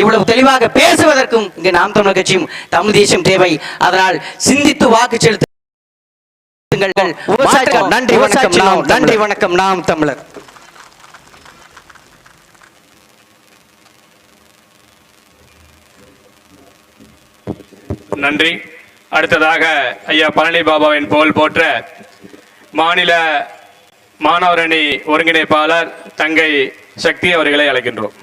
இவ்வளவு தெளிவாக பேசுவதற்கும் இங்கு நாம் தமிழர் கட்சியும் தமிழ் தேசியம் தேவை. அதனால் சிந்தித்து வாக்கு செலுத்துங்கள் நன்றி வணக்கம் நாம் நன்றி வணக்கம் நாம் தமிழர். நன்றி. அடுத்ததாக ஐயா பழனி பாபாவின் புகழ் போற்ற மாநில மாணவரணி ஒருங்கிணைப்பாளர் தங்கை சக்தி அவர்களை அழைக்கின்றோம்.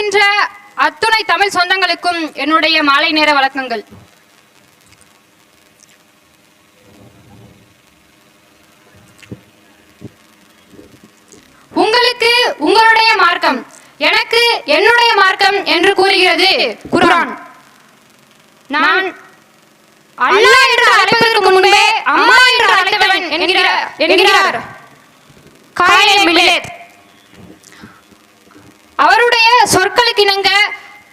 இருக்கின்ற அத்துணை தமிழ் சொந்தங்களுக்கும் என்னுடைய மாலை நேர வழக்கங்கள் உங்களுக்கு உங்களுடைய மார்க்கம் எனக்கு என்னுடைய மார்க்கம் என்று கூறுகிறது. குரான் நான் அல்லா என்று அழைப்பதற்கு முன்பே அம்மா என்று அழைத்தவன் என்கிறார் என்கிறார். காயிலே மில்லேத். அவருடைய சொற்களுக்கு இணங்க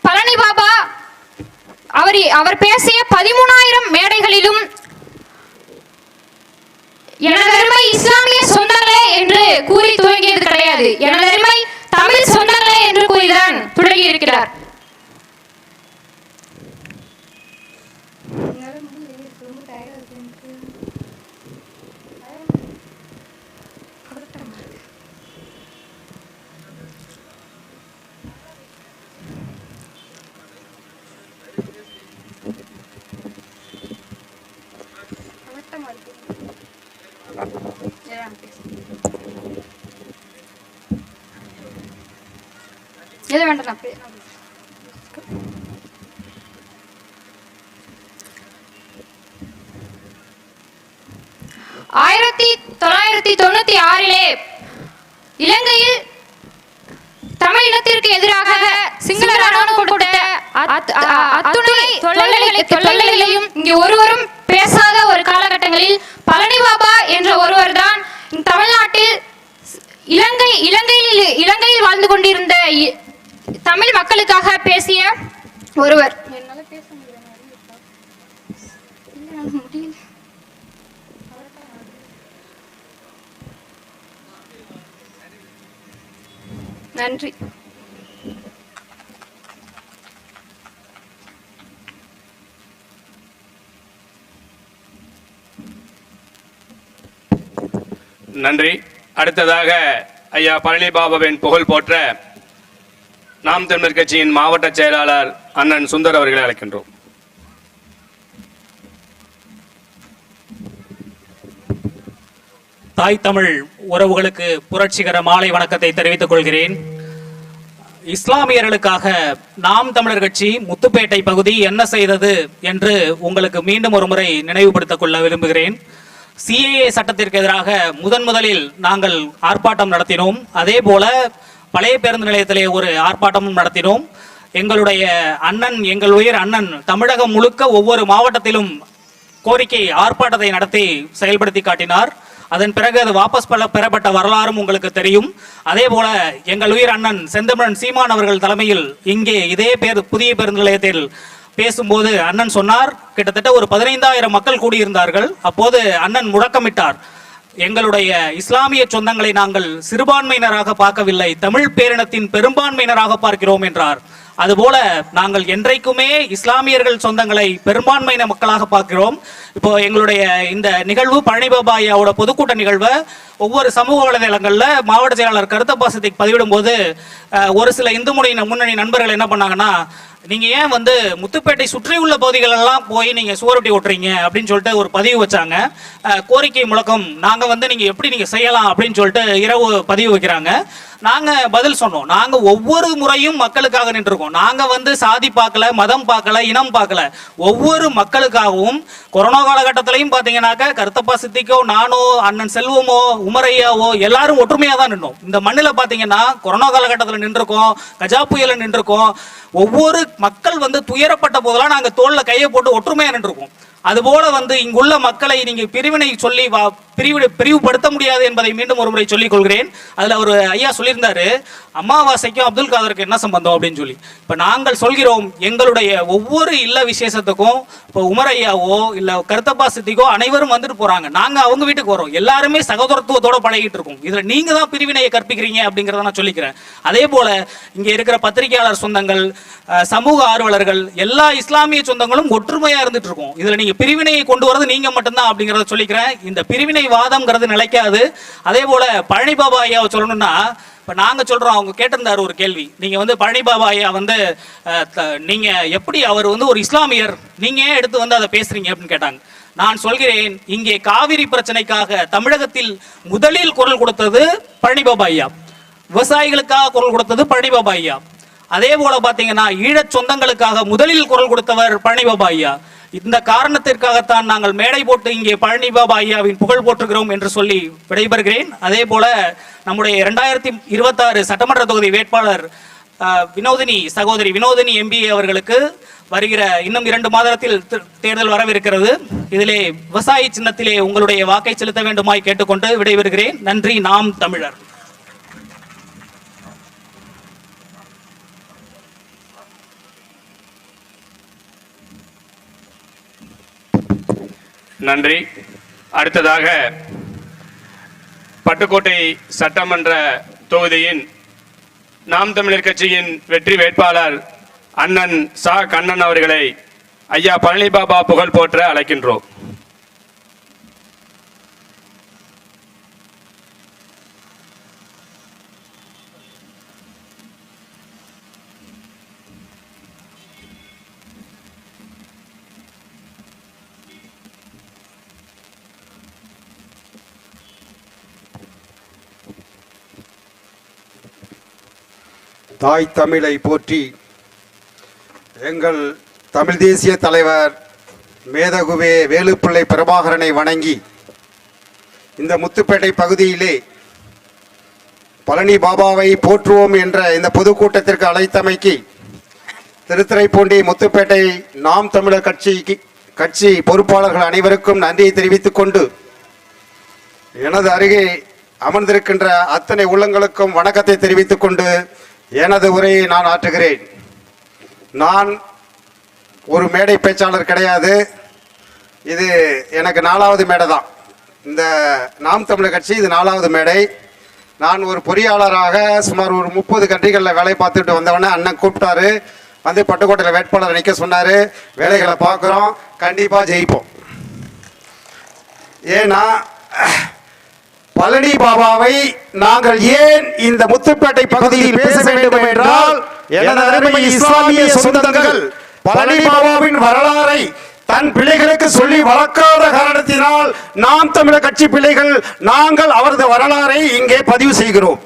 பழனி பாபா அவர் அவர் பேசிய பதிமூணாயிரம் மேடைகளிலும் எனதருமை இஸ்லாமிய சொந்தங்களே என்று கூறி துவங்கியது கிடையாது. எனதருமை தமிழ் சொந்தங்களே என்று கூறிதான் தொடங்கி இருக்கிறார் எது வேண்டாம் அப்படியே ஆயிரத்தி தொள்ளாயிரத்தி தொண்ணூத்தி ஆறிலே இலங்கையில் தமிழ் இனத்திற்கு எதிராக சிங்கள ராணுவம் கொடுத்த அ- அத்துணை தொல்லைகளை- இங்கு ஒருவரும் பேசாத ஒரு காலகட்டங்களில் பழனி பாபா என்ற ஒருவர் தான் தமிழ்நாட்டில் இலங்கை இலங்கையில் இலங்கையில் வாழ்ந்து கொண்டிருந்த இ- தமிழ் மக்களுக்காக பேசிய ஒருவர். என்னால பேச முடியல என்னால முடியல. நன்றி. நன்றி. அடுத்ததாக ஐயா பழனி பாபாவின் புகழ் போற்ற நாம் தமிழர் கட்சியின் மாவட்ட செயலாளர் அண்ணன் சுந்தர் அவர்களை அழைக்கின்றோம். தாய் தமிழ் உறவுகளுக்கு புரட்சிகர மாலை வணக்கத்தை தெரிவித்துக் கொள்கிறேன். இஸ்லாமியர்களுக்காக நாம் தமிழர் கட்சி முத்துப்பேட்டை பகுதி என்ன செய்தது என்று உங்களுக்கு மீண்டும் ஒரு முறை நினைவுபடுத்திக் கொள்ள விரும்புகிறேன். சிஏஏ சட்டத்திற்கு எதிராக முதன் முதலில் நாங்கள் ஆர்ப்பாட்டம் நடத்தினோம். அதே போல பழைய பேருந்து நிலையத்திலே ஒரு ஆர்ப்பாட்டமும் நடத்தினோம். எங்களுடைய அண்ணன் எங்கள் உயிர் அண்ணன் தமிழகம் முழுக்க ஒவ்வொரு மாவட்டத்திலும் கோரிக்கை ஆர்ப்பாட்டத்தை நடத்தி செயல்படுத்தி காட்டினார். அதன் பிறகு அது வாபஸ் பல பெறப்பட்ட வரலாறும் உங்களுக்கு தெரியும். அதே போல எங்கள் உயிர் அண்ணன் செந்தமிழன் சீமான் அவர்கள் தலைமையில் இங்கே இதே பேர் புதிய பேருந்து நிலையத்தில் பேசும்போது அண்ணன் சொன்னார் கிட்டத்தட்ட ஒரு பதினைந்தாயிரம் மக்கள் கூடியிருந்தார்கள். அப்போது அண்ணன் முழக்கமிட்டார். எங்களுடைய இஸ்லாமிய சொந்தங்களை நாங்கள் சிறுபான்மையினராக பார்க்கவில்லை. தமிழ் பேரினத்தின் பெரும்பான்மையினராக பார்க்கிறோம் என்றார். அதுபோல நாங்கள் என்றைக்குமே இஸ்லாமியர்கள் சொந்தங்களை பெரும்பான்மையின மக்களாக பார்க்கிறோம். இப்போ எங்களுடைய இந்த நிகழ்வு பழனிபாபாயோட ஐயாவோட பொதுக்கூட்ட நிகழ்வை ஒவ்வொரு சமூக வலைதளங்களில் மாவட்ட செயலாளர் கருத்தப்பாசத்தை பதிவிடும் போது ஒரு சில இந்து முன்னணி முன்னணி நண்பர்கள் என்ன பண்ணாங்கன்னா நீங்க ஏன் வந்து முத்துப்பேட்டை சுற்றியுள்ள பகுதிகள் எல்லாம் போய் நீங்க சுவரொட்டி ஓட்டுறீங்க? அப்படின்னு சொல்லிட்டு ஒரு பதிவு வச்சாங்க. கோரிக்கை முழக்கம் நாங்க வந்து நீங்க எப்படி நீங்க செய்யலாம்? அப்படின்னு சொல்லிட்டு இரவு பதிவு வைக்கிறாங்க. நாங்க பதில் சொன்னோம். நாங்க ஒவ்வொரு முறையும் மக்களுக்காக நின்றுருக்கோம். நாங்க வந்து சாதி பார்க்கல மதம் பார்க்கல இனம் பார்க்கல. ஒவ்வொரு மக்களுக்காகவும் கொரோனா காலகட்டத்திலையும் பாத்தீங்கன்னாக்க கருத்தப்பா சித்திக்கோ நானோ அண்ணன் செல்வமோ உமரையாவோ எல்லாரும் ஒற்றுமையா தான் நின்றோம் இந்த மண்ணுல பாத்தீங்கன்னா கொரோனா காலகட்டத்தில் நின்றுருக்கோம் கஜா புயல நின்றுருக்கோம். ஒவ்வொரு மக்கள் வந்து துயரப்பட்ட போதெல்லாம் நாங்க தோல்ல கையை போட்டு ஒற்றுமையா நின்றுருக்கோம் அதுபோல வந்து இங்குள்ள மக்களை நீங்க பிரிவினை சொல்லி வா- பிரிவு பிரிவுபடுத்த முடியாது என்பதை மீண்டும் ஒரு முறை சொல்லிக் கொள்கிறேன். அதுல ஒரு ஐயா சொல்லியிருந்தாரு அமாவாசைக்கும் அப்துல் காதருக்கு என்ன சம்பந்தம்? அப்படின்னு சொல்லி. இப்ப நாங்கள் சொல்கிறோம் எங்களுடைய ஒவ்வொரு இல்ல விசேஷத்துக்கும் இப்போ உமர் ஐயாவோ இல்ல கருத்தப்பா சித்திக்கோ அனைவரும் வந்துட்டு போறாங்க. நாங்க அவங்க வீட்டுக்கு வரோம். எல்லாருமே சகோதரத்துவத்தோட பழகிட்டு இருக்கோம். இதுல நீங்க தான் பிரிவினையை கற்பிக்கிறீங்க அப்படிங்கறத நான் சொல்லிக்கிறேன். அதே போல இங்க இருக்கிற பத்திரிகையாளர் சொந்தங்கள் சமூக ஆர்வலர்கள் எல்லா இஸ்லாமிய சொந்தங்களும் ஒற்றுமையா இருந்துட்டு இருக்கோம். இதுல நீங்க பிரிவினையை கொண்டு வரது நீங்க மட்டும்தான் அப்படிங்கறத சொல்லிக்கிறேன். இந்த பிரிவினை வாதம்ங்கிறது நிலைக்காது. அதே போல பழனி பாபா ஐயாவை சொல்லணும்னா இப்போ நாங்கள் சொல்கிறோம் அவங்க கேட்டிருந்தார் ஒரு கேள்வி. நீங்கள் வந்து பழனி பாபா ஐயா வந்து நீங்கள் எப்படி அவர் வந்து ஒரு இஸ்லாமியர் நீங்கள் ஏன் எடுத்து வந்து அதை பேசுறீங்க அப்படின்னு கேட்டாங்க. நான் சொல்கிறேன் இங்கே காவிரி பிரச்சனைக்காக தமிழகத்தில் முதலில் குரல் கொடுத்தது பழனி பாபா ஐயா. விவசாயிகளுக்காக குரல் கொடுத்தது பழனி பாபா ஐயா. அதே போல பார்த்தீங்கன்னா ஈழச் சொந்தங்களுக்காக முதலில் குரல் கொடுத்தவர் பழனி பாபா ஐயா. இந்த காரணத்திற்காகத்தான் நாங்கள் மேடை போட்டு இங்கே பழனி பாபா ஐயாவின் புகழ் போற்றுகிறோம் என்று சொல்லி விடைபெறுகிறேன். அதே போல நம்முடைய இரண்டாயிரத்தி இருபத்தாறு சட்டமன்ற தொகுதி வேட்பாளர் வினோதினி சகோதரி வினோதினி எம்பிஏ அவர்களுக்கு வருகிற இன்னும் இரண்டு மாதத்தில் தே- தேர்தல் வரவிருக்கிறது. இதிலே விவசாய சின்னத்திலே உங்களுடைய வாக்கை செலுத்த வேண்டுமாய் கேட்டுக்கொண்டு விடைபெறுகிறேன். நன்றி. நாம் தமிழர். நன்றி. அடுத்ததாக பட்டுக்கோட்டை சட்டமன்ற தொகுதியின் நாம் தமிழர் கட்சியின் வெற்றி வேட்பாளர் அண்ணன் சா. கண்ணன் அவர்களை ஐயா பழனி பாபா புகழ் போற்ற அழைக்கின்றோம். தாய் தமிழை போற்றி எங்கள் தமிழ் தேசிய தலைவர் மேதகுவே வேலுப்பிள்ளை பிரபாகரனை வணங்கி இந்த முத்துப்பேட்டை பகுதியிலே பழனி பாபாவை போற்றுவோம் என்ற இந்த பொதுக்கூட்டத்திற்கு அழைத்தமைக்கு திருத்துறைப்பூண்டி முத்துப்பேட்டை நாம் தமிழர் கட்சிக்கு கட்சி பொறுப்பாளர்கள் அனைவருக்கும் நன்றியை தெரிவித்துக் கொண்டு எனது அருகே அமர்ந்திருக்கின்ற அத்தனை உள்ளங்களுக்கும் வணக்கத்தை தெரிவித்துக் கொண்டு எனது உரையை நான் ஆற்றுகிறேன். நான் ஒரு மேடை பேச்சாளர் கிடையாது. இது எனக்கு நாலாவது மேடை தான் இந்த நாம் தமிழர் கட்சி இது நாலாவது மேடை. நான் ஒரு பொறியாளராக சுமார் ஒரு முப்பது கண்ட்ரிகளில் வேலை பார்த்துட்டு வந்தவொடனே அண்ணன் கூப்பிட்டாரு. வந்து பட்டுக்கோட்டையில் வேட்பாளர் நிற்க சொன்னார். வேலைகளை பார்க்குறோம். கண்டிப்பாக ஜெயிப்போம். ஏன்னா பழனி பாபாவை நாங்கள் ஏன் இந்த முத்துப்பேட்டை பகுதியில் பேச வேண்டும் என்றால் எனது இஸ்லாமிய சொந்தங்கள் பழனி பாபாவின் வரலாறை தன் பிள்ளைகளுக்கு சொல்லி வளர்க்காத காரணத்தினால் நாம் தமிழர் கட்சி பிள்ளைகள் நாங்கள் அவரது வரலாறை இங்கே பதிவு செய்கிறோம்.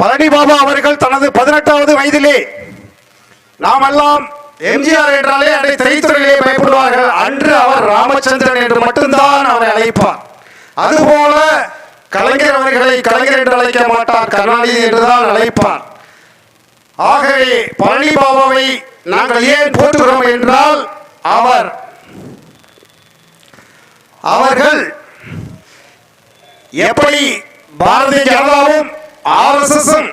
பழனி பாபா அவர்கள் தனது பதினெட்டாவது வயதிலே நாமெல்லாம் எம்ஜிஆர் என்றாலே அடை திரைத்துறையிலே பயப்படுவார்கள். அன்று அவர் ராமச்சந்திரன் என்று மட்டும்தான் அவரை அழைப்பார். அதுபோல கலைஞர் அவர்களை கலைஞர் என்று அழைக்க மாட்டார் கருணாநிதி என்றுதான் அழைப்பார். ஆகவே பழனி பாபாவை நாங்கள் ஏன் போற்றுகிறோம் என்றால் அவர் அவர்கள் எப்படி பாரதிய ஜனதாவும் ஆர்எஸ்எஸும்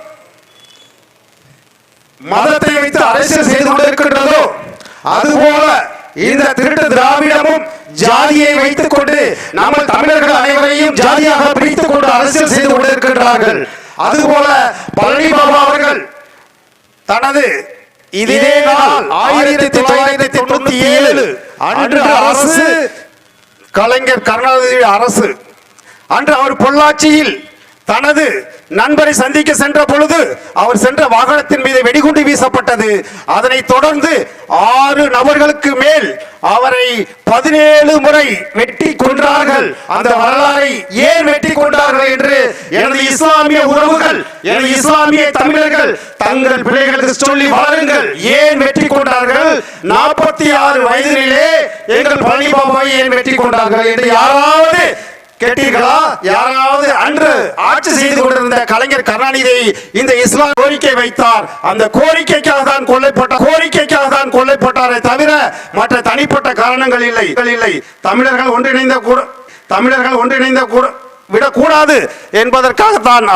மதத்தை வைத்து அரசியல் செய்து கொண்டிருக்கின்றதோ அதுபோல இந்த திருட்டு திராவிடமும் ஜாதியை வைத்துக் கொண்டு நம்ம தமிழர்கள் அனைவரையும் ஜாதியாக பிரித்துக் கொண்டு அரசியல் செய்து கொண்டிருக்கின்றார்கள். அதுபோல பழனி பாபா அவர்கள் தனது இதே நாள் ஆயிரத்தி தொள்ளாயிரத்தி தொண்ணூத்தி ஏழு அன்று அரசு கலைஞர் கருணாநிதி அரசு அன்று அவர் பொள்ளாச்சியில் தனது நண்பரை சந்திக்க சென்ற பொழுது அவர் சென்ற வாகனத்தின் மீது வெடிகுண்டு வீசப்பட்டது. அதனைத் தொடர்ந்து ஆறு நபர்களுக்கு மேல் அவரை பதினேழு முறை வெட்டி கொன்றார்கள். அந்த வரலாறை ஏன் வெட்டி கொண்டார்கள் என்று எனது இஸ்லாமிய உறவுகள் எனது இஸ்லாமிய தமிழர்கள் தங்கள் பிள்ளைகளுக்கு சொல்லி வாருங்கள் ஏன் வெற்றி கொண்டார்கள்? நாற்பத்தி ஆறு வயதிலே எங்கள் பழனி பாபாவை ஏன் வெற்றி கொண்டார்கள் என்று யாராவது கேட்டீர்களா? யாராவது அன்று ஆட்சி செய்து கொண்டிருந்த கலைஞர் கருணாநிதி இந்த இஸ்லாம் கோரிக்கை வைத்தார். அந்த கோரிக்கைக்காக தான் கொல்லைப்பட்ட கோரிக்கைக்காக தான் கொல்லைப்பட்டாரே தவிர மற்ற தனிப்பட்ட காரணங்கள் இல்லை இல்லை. தமிழர்கள் ஒன்றிணைந்த கூட தமிழர்கள் ஒன்றிணைந்த கூட விடக்கூடாது என்பதற்காகத்தான் அவர்